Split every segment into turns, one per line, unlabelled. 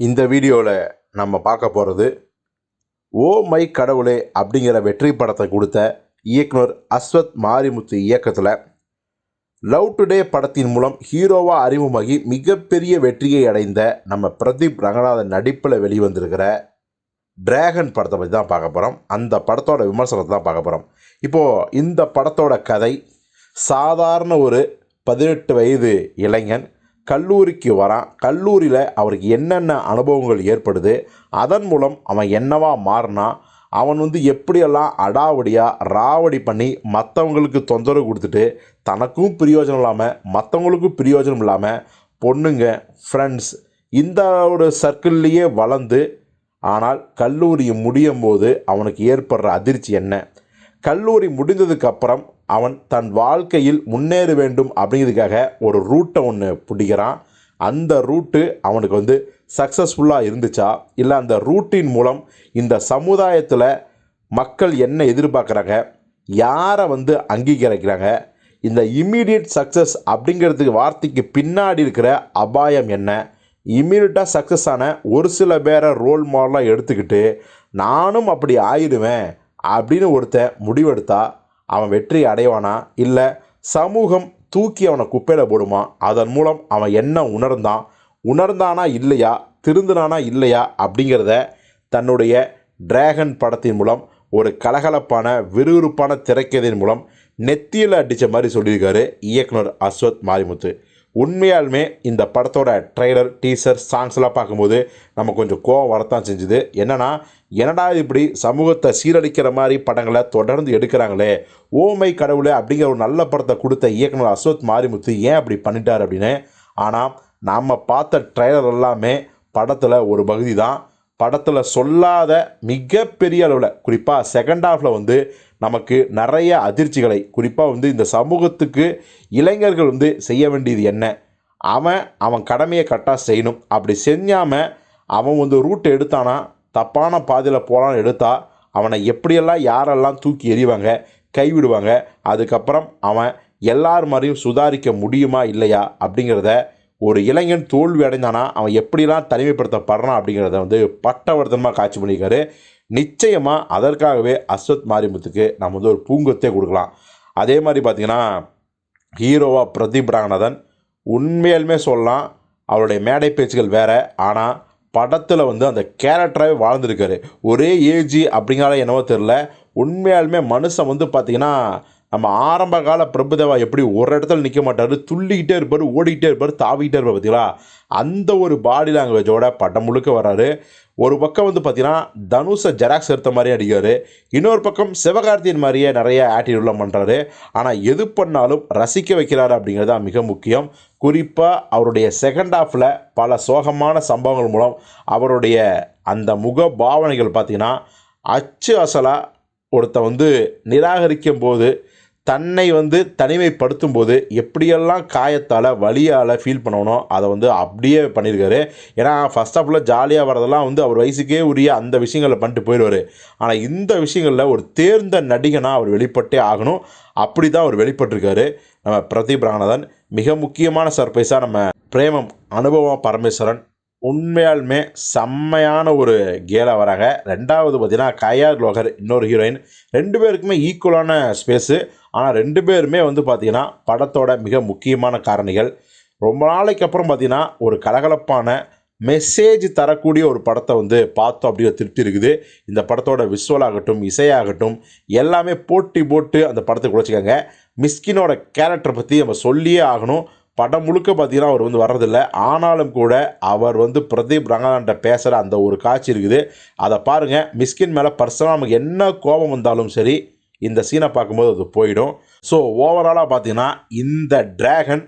இந்த வீடியோவில் நம்ம பார்க்க போகிறது ஓ மை கடவுளே அப்படிங்கிற வெற்றி படத்தை கொடுத்த இயக்குனர் அஸ்வத் மாரிமுத்து இயக்கத்தில் லவ் டுடே படத்தின் மூலம் ஹீரோவாக அறிமுகமாகி மிகப்பெரிய வெற்றியை அடைந்த நம்ம பிரதீப் ரங்கநாதன் நடிப்பில் வெளிவந்திருக்கிற டிராகன் படத்தை பற்றி தான் பார்க்க போகிறோம் அந்த படத்தோட விமர்சனத்தை தான் பார்க்க போகிறோம் இப்போது இந்த படத்தோட கதை சாதாரண ஒரு பதினெட்டு வயது இளைஞன் கல்லூரிக்கு வரான். கல்லூரியில் அவருக்கு என்னென்ன அனுபவங்கள் ஏற்படுது அதன் மூலம் அவன் என்னவா மாறினா அவன் வந்து எப்படியெல்லாம் அடாவடியாக ராவடி பண்ணி மற்றவங்களுக்கு தொந்தரவு கொடுத்துட்டு தனக்கும் பிரயோஜனம் இல்லாமல் மற்றவங்களுக்கும் பிரயோஜனம் இல்லாமல் பொண்ணுங்க ஃப்ரெண்ட்ஸ் இந்த ஒரு சர்க்கிள்லேயே வளர்ந்து ஆனால் கல்லூரி முடியும் போது அவனுக்கு ஏற்படுற அதிர்ச்சி என்ன? கல்லூரி முடிந்ததுக்கப்புறம் அவன் தன் வாழ்க்கையில் முன்னேற வேண்டும் அப்படிங்கிறதுக்காக ஒரு ரூட்டை ஒன்று பிடிக்கிறான். அந்த ரூட்டு அவனுக்கு வந்து சக்ஸஸ்ஃபுல்லாக இருந்துச்சா? இல்லை அந்த ரூட்டின் மூலம் இந்த சமுதாயத்தில் மக்கள் என்ன எதிர்பார்க்குறாங்க? யாரை வந்து அங்கீகரிக்கிறாங்க? இந்த இம்மீடியட் சக்ஸஸ் அப்படிங்கிறதுக்கு வார்த்தைக்கு பின்னாடி இருக்கிற அபாயம் என்ன? இம்மீடியட்டாக சக்ஸஸ் ஆன ஒரு சில பேரை ரோல் மாடலாக எடுத்துக்கிட்டு நானும் அப்படி ஆயிடுவேன் அப்படின்னு ஒருத்தன் முடிவெடுத்தா அவன் வெற்றி அடைவானா? இல்லை சமூகம் தூக்கி அவனை குப்பையில் போடுமா? அதன் மூலம் அவன் என்ன உணர்ந்தான் உணர்ந்தானா இல்லையா? திருந்தினானா இல்லையா? அப்படிங்கிறத தன்னுடைய டிராகன் படத்தின் மூலம் ஒரு கலகலப்பான விறுவிறுப்பான திரைக்கதையின் மூலம் நெத்தியில் அடித்த மாதிரி சொல்லியிருக்காரு இயக்குனர் அஸ்வத் மாரிமுத்து. உண்மையாலுமே இந்த படத்தோட ட்ரெய்லர் டீசர் சாங்ஸ்லாம் பார்க்கும்போது நம்ம கொஞ்சம் கோவம் வரத்தான் செஞ்சுது. என்னன்னா என்னடா இப்படி சமூகத்தை சீரழிக்கிற மாதிரி படங்களை தொடர்ந்து எடுக்கிறாங்களே? ஓமை கடவுளே அப்படிங்கிற ஒரு நல்ல படத்தை கொடுத்த இயக்குனர் அஸ்வத் மாரிமுத்து ஏன் அப்படி பண்ணிட்டார் அப்படின்னு. ஆனால் நாம் பார்த்த ட்ரெய்லர் எல்லாமே படத்தில் ஒரு பகுதி தான் படத்தில் சொல்லாத மிகப்பெரிய அளவில் குறிப்பாக செகண்ட் ஹாஃபில் வந்து நமக்கு நிறைய அதிர்ச்சிகளை குறிப்பாக வந்து இந்த சமூகத்துக்கு இளைஞர்கள் வந்து செய்ய வேண்டியது என்ன? அவன் அவன் கடமையை கரெக்டாக செய்யணும். அப்படி செஞ்சாமல் அவன் வந்து ரூட் எடுத்தானா தப்பான பாதையில் போகலான்னு எடுத்தா அவனை எப்படியெல்லாம் யாரெல்லாம் தூக்கி எறிவாங்க கைவிடுவாங்க அதுக்கப்புறம் அவன் எல்லார் மாதிரியும் சுதாரிக்க முடியுமா இல்லையா அப்படிங்கிறத ஒரு இளைஞன் தோல்வி அடைந்தானா அவன் எப்படிலாம் தனிமைப்படுத்தப்படுறான் அப்படிங்கிறத வந்து பட்டவர்த்தனமாக காட்சி பண்ணியிருக்காரு. நிச்சயமாக அதற்காகவே அஸ்வத் மாரிமுத்துக்கு நம்ம வந்து ஒரு பூங்கொத்தே கொடுக்கலாம். அதே மாதிரி பார்த்திங்கன்னா ஹீரோவாக பிரதீப் ரங்கநாதன் உண்மையாலுமே சொல்லலாம் அவருடைய மேடை பேச்சுகள் வேறு ஆனால் படத்தில் வந்து அந்த கேரக்டராகவே வாழ்ந்துருக்காரு. ஒரே ஏஜ் அப்படிங்கிறால என்னவோ தெரில உண்மையாலுமே மனுஷன் வந்து பார்த்திங்கன்னா நம்ம ஆரம்ப கால பிரபுதேவா எப்படி ஒரு இடத்துல நிற்க மாட்டார் துள்ளிக்கிட்டே இருப்பார் ஓடிக்கிட்டே இருப்பார் தாவிக்கிட்டே இருப்பார் பார்த்தீங்களா அந்த ஒரு பாடி லாங்குவேஜோட படம் முழுக்க வராரு. ஒரு பக்கம் வந்து பார்த்தீங்கன்னா தனுஷை ஜெராக்ஸ் எடுத்த மாதிரியே அடிக்கிறார். இன்னொரு பக்கம் சிவகார்த்தியின் மாதிரியே நிறைய ஆட்டிடியூட்லாம் பண்ணுறாரு ஆனால் எது பண்ணாலும் ரசிக்க வைக்கிறாரு அப்படிங்கிறது தான் மிக முக்கியம். குறிப்பாக அவருடைய செகண்ட் ஹாஃபில் பல சோகமான சம்பவங்கள் மூலம் அவருடைய அந்த முக பாவனைகள் பார்த்திங்கன்னா அச்சு அசலாக ஒருத்த வந்து நிராகரிக்கும் போது தன்னை வந்து தனிமைப்படுத்தும் போது எப்படியெல்லாம் காயத்தால் வலியால் ஃபீல் பண்ணணும் அதை வந்து அப்படியே பண்ணியிருக்காரு ஏன்னா ஃபஸ்ட் ஆஃப்ல ஜாலியாக வரதெல்லாம் வந்து அவர் வயசுக்கே உரிய அந்த விஷயங்களை பண்ணிட்டு போயிடுவார். ஆனால் இந்த விஷயங்களில் ஒரு தேர்ந்த நடிகனாக அவர் வெளிப்பட்டே ஆகணும். அப்படி தான் அவர் வெளிப்பட்டிருக்காரு. நம்ம பிரதீப் ராணதன் மிக முக்கியமான சர்ப்ரைஸாக நம்ம பிரேமம் அனுபவம் பரமேஸ்வரன் உண்மையாலுமே செம்மையான ஒரு கேலாக வராங்க ரெண்டாவது பார்த்தீங்கன்னா கயா லோகர் இன்னொரு ஹீரோயின் ரெண்டு பேருக்குமே ஈக்குவலான ஸ்பேஸு ஆனால் ரெண்டு பேருமே வந்து பார்த்திங்கன்னா படத்தோட மிக முக்கியமான காரணிகள். ரொம்ப நாளைக்கு அப்புறம் பார்த்திங்கன்னா ஒரு கலகலப்பான மெசேஜ் தரக்கூடிய ஒரு படத்தை வந்து பார்த்தோம் அப்படிங்கிற திருப்தி இருக்குது. இந்த படத்தோட விஷுவல் ஆகட்டும் இசையாகட்டும் எல்லாமே போட்டி போட்டு அந்த படத்தை குறைச்சிக்காங்க. மிஸ்கினோட கேரக்டரை பற்றி நம்ம சொல்லியே ஆகணும். படம் முழுக்க பார்த்தீங்கன்னா அவர் வந்து வர்றதில்ல. ஆனாலும் கூட அவர் வந்து பிரதீப் ரங்கநாட்ட பேசுகிற அந்த ஒரு காட்சி இருக்குது. அதை பாருங்கள் மிஸ்கின் மேலே பர்சனலாக நமக்கு என்ன கோபம் வந்தாலும் சரி இந்த சீனை பார்க்கும்போது அது போயிடும். ஸோ ஓவராலாக பார்த்தீங்கன்னா இந்த Dragon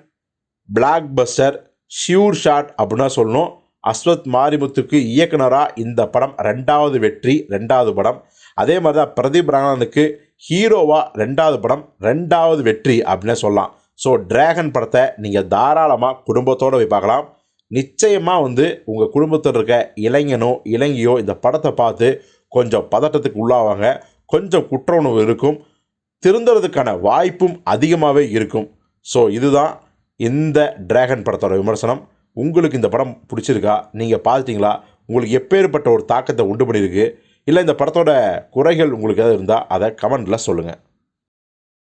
blockbuster sure shot அப்படின்னா சொல்லணும். அஸ்வத் மாரிமுத்துக்கு இயக்குனராக இந்த படம் ரெண்டாவது வெற்றி ரெண்டாவது படம். அதே மாதிரி தான் பிரதீப் ரங்கநாதனுக்கு ஹீரோவாக ரெண்டாவது படம் ரெண்டாவது வெற்றி அப்படின்னே சொல்லலாம். ஸோ டிராகன் படத்தை நீங்கள் தாராளமாக குடும்பத்தோடு போய் பார்க்கலாம். நிச்சயமாக வந்து உங்கள் குடும்பத்தில் இருக்க இளைஞனோ இளைஞியோ இந்த படத்தை பார்த்து கொஞ்சம் பதட்டத்துக்கு உள்ளாவாங்க. கொஞ்சம் குற்ற உணவு இருக்கும். திருந்துறதுக்கான வாய்ப்பும் அதிகமாகவே இருக்கும். ஸோ இதுதான் இந்த டிராகன் படத்தோட விமர்சனம். உங்களுக்கு இந்த படம் பிடிச்சிருக்கா? நீங்கள் பார்த்துட்டிங்களா? உங்களுக்கு எப்பேற்பட்ட ஒரு தாக்கத்தை உண்டு பண்ணியிருக்கு? இல்லை இந்த படத்தோட குறைகள் உங்களுக்கு எதாவது இருந்தால் அதை கமெண்டில் சொல்லுங்கள்